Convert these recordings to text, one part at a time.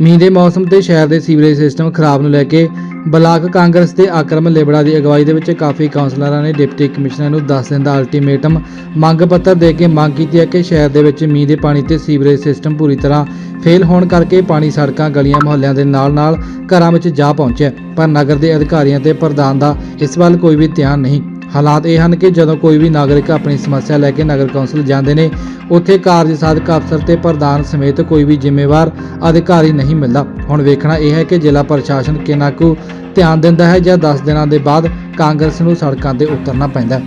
ਮੀਂਹ ਦੇ ਮੌਸਮ ਤੇ ਸ਼ਹਿਰ ਦੇ ਸੀਵਰੇਜ ਸਿਸਟਮ ਖਰਾਬ ਨੂੰ ਲੈ ਕੇ ਬਲਾਕ ਕਾਂਗਰਸ ਦੇ ਆਕਰਮ ਲੇਬੜਾ ਦੀ ਅਗਵਾਈ ਦੇ ਵਿੱਚ ਕਾਫੀ ਕਾਉਂਸਲਰਾਂ ਨੇ ਡਿਪਟੀ ਕਮਿਸ਼ਨਰ ਨੂੰ 10 ਦਿਨ ਦਾ ਅਲਟੀਮੇਟਮ। ਮੰਗ ਪੱਤਰ ਦੇ ਕੇ ਮੰਗ ਕੀਤੀ ਹੈ ਕਿ ਸ਼ਹਿਰ ਦੇ ਵਿੱਚ ਮੀਂਹ ਦੇ ਪਾਣੀ ਤੇ ਸੀਵਰੇਜ ਸਿਸਟਮ ਪੂਰੀ ਤਰ੍ਹਾਂ ਫੇਲ ਹੋਣ ਕਰਕੇ ਪਾਣੀ ਸੜਕਾਂ, ਗਲੀਆਂ, ਮੁਹੱਲਿਆਂ ਦੇ ਨਾਲ-ਨਾਲ ਘਰਾਂ ਵਿੱਚ ਜਾ ਪਹੁੰਚਿਆ ਪਰ ਨਗਰ ਦੇ ਅਧਿਕਾਰੀਆਂ ਤੇ ਪ੍ਰਧਾਨ ਦਾ ਇਸ ਵੱਲ ਕੋਈ ਵੀ ਧਿਆਨ ਨਹੀਂ। ਹਾਲਾਤ ਇਹ ਹਨ ਕਿ ਜਦੋਂ ਕੋਈ ਵੀ ਨਾਗਰਿਕ ਆਪਣੀ ਸਮੱਸਿਆ ਲੈ ਕੇ ਨਗਰ ਕੌਂਸਲ ਜਾਂਦੇ ਨੇ ਉੱਥੇ ਕਾਰਜ ਸਾਧਕ ਅਫਸਰ ਤੇ ਪ੍ਰਧਾਨ ਸਮੇਤ ਕੋਈ ਵੀ ਜ਼ਿੰਮੇਵਾਰ ਅਧਿਕਾਰੀ ਨਹੀਂ ਮਿਲਦਾ। ਹੁਣ ਵੇਖਣਾ ਇਹ ਹੈ ਕਿ ਜ਼ਿਲ੍ਹਾ ਪ੍ਰਸ਼ਾਸਨ ਕਿੰਨਾ ਕੁ ਧਿਆਨ ਦਿੰਦਾ ਹੈ ਜਾਂ 10 ਦਿਨਾਂ ਦੇ ਬਾਅਦ ਕਾਂਗਰਸ ਨੂੰ ਸੜਕਾਂ ਤੇ ਉਤਰਨਾ ਪੈਂਦਾ ਹੈ।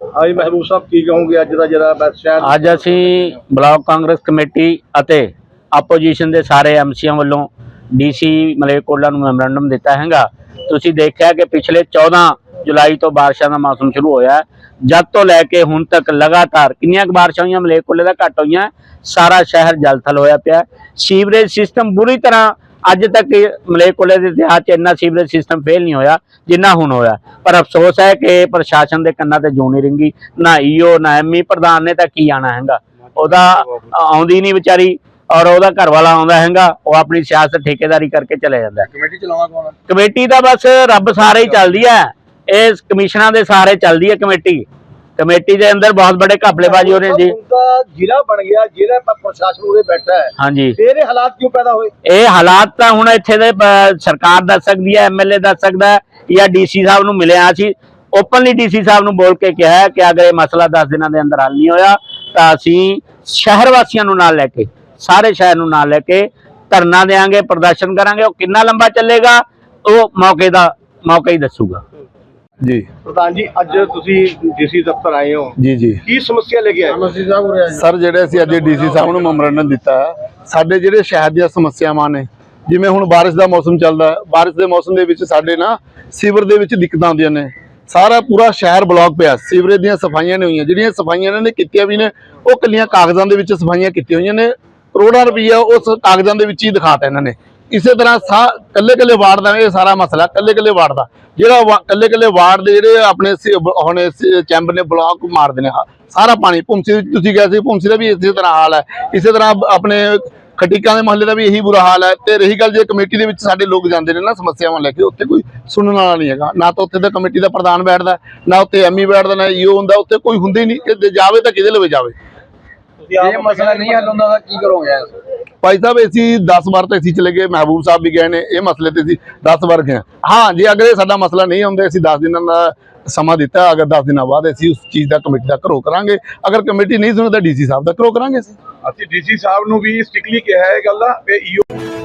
ਹਾਂਜੀ ਮਹਿਬੂਬ ਸਾਹਿਬ ਕੀ ਕਹੋਗੇ ਅੱਜ ਦਾ ਜਿਹੜਾ ਬਸ ਸ਼ਹਿਰ? ਅੱਜ ਅਸੀਂ ਬਲਾਕ ਕਾਂਗਰਸ ਕਮੇਟੀ ਅਤੇ ਆਪੋਜੀਸ਼ਨ ਦੇ ਸਾਰੇ ਐਮਸੀਆਂ ਵੱਲੋਂ ਡੀਸੀ ਮਲੇਕੋਲਾ ਨੂੰ ਮੈਮੋਰੰਡਮ ਦਿੱਤਾ ਹੈਗਾ। ਤੁਸੀਂ ਦੇਖਿਆ ਕਿ ਪਿਛਲੇ 14 ਜੁਲਾਈ ਤੋਂ ਬਾਰਿਸ਼ਾਂ ਦਾ ਮੌਸਮ ਸ਼ੁਰੂ ਹੋਇਆ। ਜਦ ਤੋਂ ਲੈ ਕੇ ਹੁਣ ਤੱਕ ਲਗਾਤਾਰ ਕਿੰਨੀਆਂ ਕੁ ਬਾਰਿਸ਼ਾਂ ਹੋਈਆਂ ਮਲੇਕੋਲੇ ਦਾ ਘੱਟ ਹੋਈਆਂ ਸਾਰਾ ਸ਼ਹਿਰ ਜਲਥਲ ਹੋਇਆ ਪਿਆ। ਸੀਵਰੇਜ ਸਿਸਟਮ ਬੁਰੀ ਤਰ੍ਹਾਂ ਅੱਜ ਤੱਕ ਮਲੇਕੋਲੇ ਦੇ ਇਤਿਹਾਸ 'ਚ ਇੰਨਾ ਸੀਵਰੇਜ ਸਿਸਟਮ ਫੇਲ ਨਹੀਂ ਹੋਇਆ ਜਿੰਨਾ ਹੁਣ ਹੋਇਆ ਪਰ ਅਫਸੋਸ ਹੈ ਕਿ ਪ੍ਰਸ਼ਾਸਨ ਦੇ ਕੰਨਾਂ ਤੇ ਜੂੰ ਨਹੀਂ ਰਿੰਗੀ ਨਾ ਈਓ ਨਾ ਐਮਈ ਪ੍ਰਧਾਨ ਨੇ ਤਾਂ ਕੀ ਆਣਾ ਹੈਗਾ ਉਹਦਾ ਆਉਂਦੀ ਨਹੀਂ ਵਿਚਾਰੀ ਔਰ ਉਹਦਾ ਘਰ ਵਾਲਾ ਆਉਂਦਾ ਹੈਗਾ ਉਹ ਆਪਣੀ ਸਿਆਸਤ ਠੇਕੇਦਾਰੀ ਕਰਕੇ ਚਲੇ ਜਾਂਦਾ। ਕਮੇਟੀ ਚਲਾਉਣਾ ਕੌਣ ਕਮੇਟੀ ਦਾ ਬਸ ਰੱਬ ਸਾਰੇ ਹੀ ਚੱਲਦੀ ਹੈ ਇਹ ਕਮਿਸ਼ਨਾਂ ਦੇ ਸਾਰੇ ਚੱਲਦੀ ਹੈ ਕਮੇਟੀ। ਕਮੇਟੀ ਦੇ ਅੰਦਰ ਬਹੁਤ ਬੜੇ ਘਪਲੇਬਾਜ਼ੀ ਹੋ ਰਹੇ ਜੀ। ਜ਼ਿਲ੍ਹਾ ਬਣ ਗਿਆ ਜ਼ਿਲ੍ਹਾ ਪਰ ਪ੍ਰਸ਼ਾਸਨ ਉਹਦੇ ਬੈਠਾ ਹੈ। ਹਾਂਜੀ। ਫਿਰ ਇਹ ਹਾਲਾਤ ਕਿਉਂ ਪੈਦਾ ਹੋਏ? ਇਹ ਹਾਲਾਤ ਤਾਂ ਹੁਣ ਇੱਥੇ ਦੇ ਸਰਕਾਰ ਦੱਸ ਸਕਦੀ ਹੈ ਐਮਐਲਏ ਦੱਸ ਸਕਦਾ ਹੈ ਜਾਂ ਡੀਸੀ ਸਾਹਿਬ ਨੂੰ ਮਿਲਿਆ ਸੀ। ਓਪਨਲੀ ਡੀਸੀ ਸਾਹਿਬ ਨੂੰ ਬੋਲ ਕੇ ਕਿਹਾ ਕਿ ਅਗਰ ਇਹ ਮਸਲਾ 10 ਦਿਨਾਂ ਦੇ ਅੰਦਰ ਹੱਲ ਨਹੀਂ ਹੋਇਆ ਤਾਂ ਅਸੀਂ ਸ਼ਹਿਰ ਵਾਸੀਆਂ ਨੂੰ ਨਾਲ ਲੈ ਕੇ ਸਾਰੇ ਸ਼ਹਿਰ ਨੂੰ ਨਾਲ ਲੈ ਕੇ ਧਰਨਾ ਦੇਾਂਗੇ ਪ੍ਰਦਰਸ਼ਨ ਕਰਾਂਗੇ। ਉਹ ਕਿੰਨਾ ਲੰਬਾ ਚੱਲੇਗਾ ਉਹ ਮੌਕੇ ਦਾ ਮੌਕਾ ਹੀ ਦੱਸੂਗਾ। ਜੀ। ਪ੍ਰਧਾਨ ਜੀ ਅੱਜ ਤੁਸੀਂ ਡੀਸੀ ਦਫ਼ਤਰ ਆਏ ਹੋ। ਜੀ ਜੀ। ਕੀ ਸਮੱਸਿਆ ਲੈ ਕੇ ਆਏ? ਐਮਸੀ ਸਾਹਿਬ ਹੋ ਸਰ ਜਿਹੜੇ ਅਸੀਂ ਅੱਜ ਡੀਸੀ ਸਾਹਿਬ ਨੂੰ ਮੈਮੋਰੰਡਮ ਦਿੱਤਾ ਹੈ, ਸਾਡੇ ਜਿਹੜੇ ਸ਼ਹਿਰ ਦੀਆਂ ਸਮੱਸਿਆਵਾਂ ਨੇ ਜਿਵੇਂ ਹੁਣ ਬਾਰਿਸ਼ ਦਾ ਮੌਸਮ ਚੱਲਦਾ ਹੈ ਬਾਰਿਸ਼ ਦੇ ਮੌਸਮ ਦੇ ਵਿੱਚ ਸਾਡੇ ਨਾ ਸੀਵਰ ਦੇ ਵਿੱਚ ਦਿੱਕਤਾਂ ਆਉਂਦੀਆਂ ਨੇ। ਸਾਰਾ ਪੂਰਾ ਸ਼ਹਿਰ ਬਲੌਕ ਪਿਆ ਸੀਵਰੇਜ ਦੀਆਂ ਸਫਾਈਆਂ ਨੇ ਹੋਈਆਂ ਜਿਹੜੀਆਂ ਸਫਾਈਆਂ ਇਹਨਾਂ ਨੇ ਕੀਤੀਆਂ ਵੀ ਨੇ ਉਹ ਕੱਲੀਆਂ ਕਾਗਜ਼ਾਂ ਦੇ ਵਿੱਚ ਸਫਾਈਆਂ ਕੀਤੀਆਂ ਹੋਈਆਂ ਨੇ। ਕਰੋੜਾਂ ਰੁਪਈਆ ਉਸ ਕਾਗਜ਼ਾਂ ਦੇ ਵਿੱਚ ਹੀ ਦਿਖਾਤਾ ਇਹਨਾਂ ਨੇ। ਇਸੇ ਤਰ੍ਹਾਂ ਸਾ ਕੱਲੇ ਕੱਲੇ ਵਾਰਡ ਦਾ ਇਹ ਸਾਰਾ ਮਸਲਾ ਕੱਲੇ ਕੱਲੇ ਵਾਰਡ ਦਾ। ਜਿਹੜਾ ਕੱਲੇ ਕੱਲੇ ਵਾਰਡ ਦੇ ਜਿਹੜੇ ਆਪਣੇ ਹੁਣ ਚੈਂਬਰ ਨੇ ਬਲੌਕ ਮਾਰਦੇ ਨੇ ਹਾ- ਸਾਰਾ ਪਾਣੀ ਭੁੰਸੀ ਵਿੱਚ ਤੁਸੀਂ ਗਏ ਸੀ ਭੁੰਸੀ ਦਾ ਵੀ ਇਸੇ ਤਰ੍ਹਾਂ ਹਾਲ ਹੈ। ਇਸੇ ਤਰ੍ਹਾਂ ਆਪਣੇ ਖਟੀਕਾਂ ਦੇ ਮਹੱਲੇ ਦਾ ਵੀ ਇਹੀ ਬੁਰਾ ਹਾਲ ਹੈ ਤੇ ਰਹੀ ਗੱਲ ਜੇ ਕਮੇਟੀ ਦੇ ਵਿੱਚ ਸਾਡੇ ਲੋਕ ਜਾਂਦੇ ਨੇ ਨਾ ਸਮੱਸਿਆਵਾਂ ਲੈ ਕੇ ਉੱਥੇ ਕੋਈ ਸੁਣਨ ਵਾਲਾ ਨਹੀਂ ਹੈਗਾ। ਨਾ ਤਾਂ ਉੱਥੇ ਦਾ ਕਮੇਟੀ ਦਾ ਪ੍ਰਧਾਨ ਬੈਠਦਾ ਨਾ ਉੱਥੇ ਐਮਈ ਬੈਠਦਾ ਨਾ ਈਓ ਹੁੰਦਾ ਉੱਥੇ ਕੋਈ ਹੁੰਦਾ ਹੀ ਨਹੀਂ। ਜੇ ਜਾਵੇ ਤਾਂ ਕਿਹਦੇ ਲਵੇ ਜਾਵੇ? ਆਪ ਮਸਲਾ ਨਹੀਂ ਹੱਲ ਹੁੰਦਾ ਤਾਂ ਕੀ ਕਰੋਗੇ ਭਾਈ ਸਾਹਿਬ, ਅਸੀਂ 10 ਵਾਰ ਤਾਂ ਅਸੀਂ ਚਲੇ ਗਏ, ਮਹਿਬੂਬ ਸਾਹਿਬ ਵੀ ਗਏ ਨੇ, ਇਹ ਮਸਲੇ ਤੇ ਅਸੀਂ 10 ਵਾਰ ਗਏ ਹਾਂ। ਜੇ ਅਗਰ ਇਹ ਸਾਡਾ ਮਸਲਾ ਨਹੀਂ ਆਉਂਦਾ, ਅਸੀਂ 10 ਦਿਨਾਂ ਦਾ ਸਮਾਂ ਦਿੱਤਾ, ਅਗਰ 10 ਦਿਨਾਂ ਬਾਅਦ ਅਸੀਂ ਉਸ ਚੀਜ਼ ਦਾ ਕਮੇਟੀ ਦਾ ਘਰੋ ਕਰਾਂਗੇ ਅਗਰ ਕਮੇਟੀ ਨਹੀਂ ਸੁਣਦਾ, ਡੀਸੀ ਸਾਹਿਬ ਦਾ ਘਰੋ ਕਰਾਂਗੇ ਅਸੀਂ ਅਸੀਂ ਡੀਸੀ ਸਾਹਿਬ ਨੂੰ ਵੀ ਸਟ੍ਰਿਕਟਲੀ ਕਿਹਾ ਹੈ ਗੱਲ ਦਾ, ਵੀ ਈਓ